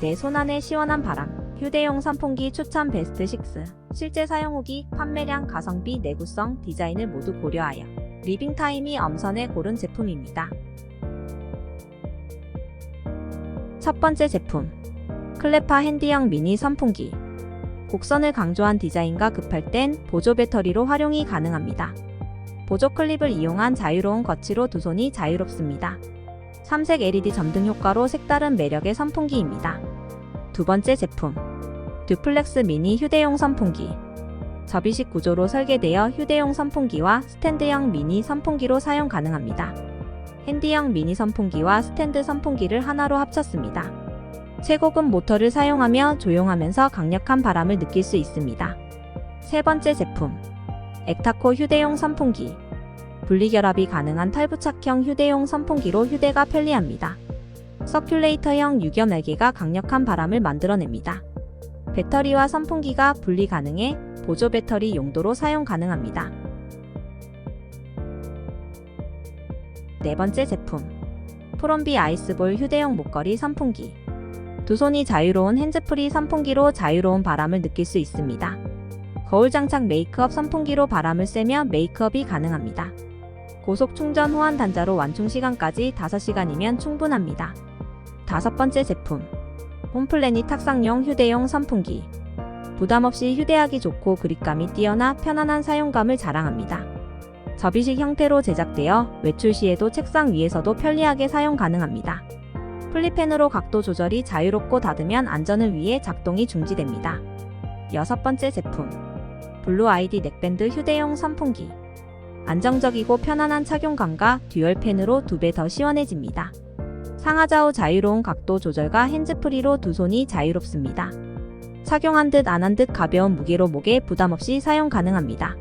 내 손안에 시원한 바람. 휴대용 선풍기 추천 베스트 6. 실제 사용 후기, 판매량, 가성비, 내구성, 디자인을 모두 고려하여 리빙 타임이 엄선해 고른 제품입니다. 첫 번째 제품. 클레파 핸디형 미니 선풍기. 곡선을 강조한 디자인과 급할 땐 보조 배터리로 활용이 가능합니다. 보조 클립을 이용한 자유로운 거치로 두 손이 자유롭습니다. 삼색 LED 점등 효과로 색다른 매력의 선풍기입니다. 두 번째 제품. 듀플렉스 미니 휴대용 선풍기. 접이식 구조로 설계되어 휴대용 선풍기와 스탠드형 미니 선풍기로 사용 가능합니다. 핸디형 미니 선풍기와 스탠드 선풍기를 하나로 합쳤습니다. 최고급 모터를 사용하며 조용하면서 강력한 바람을 느낄 수 있습니다. 세 번째 제품. 엑타코 휴대용 선풍기. 분리결합이 가능한 탈부착형 휴대용 선풍기로 휴대가 편리합니다. 서큘레이터형 유겸 날개가 강력한 바람을 만들어냅니다. 배터리와 선풍기가 분리 가능해 보조 배터리 용도로 사용 가능합니다. 네 번째 제품. 프롬비 아이스볼 휴대용 목걸이 선풍기. 두 손이 자유로운 핸즈프리 선풍기로 자유로운 바람을 느낄 수 있습니다. 거울 장착 메이크업 선풍기로 바람을 쐬며 메이크업이 가능합니다. 고속 충전 호환 단자로 완충 시간까지 5시간이면 충분합니다. 다섯 번째 제품. 홈플래닛 탁상용 휴대용 선풍기. 부담 없이 휴대하기 좋고 그립감이 뛰어나 편안한 사용감을 자랑합니다. 접이식 형태로 제작되어 외출 시에도 책상 위에서도 편리하게 사용 가능합니다. 플립펜으로 각도 조절이 자유롭고 닫으면 안전을 위해 작동이 중지됩니다. 여섯 번째 제품. 블루 아이디 넥밴드 휴대용 선풍기. 안정적이고 편안한 착용감과 듀얼 펜으로 두 배 더 시원해집니다. 상하좌우 자유로운 각도 조절과 핸즈프리로 두 손이 자유롭습니다. 착용한 듯 안 한 듯 가벼운 무게로 목에 부담 없이 사용 가능합니다.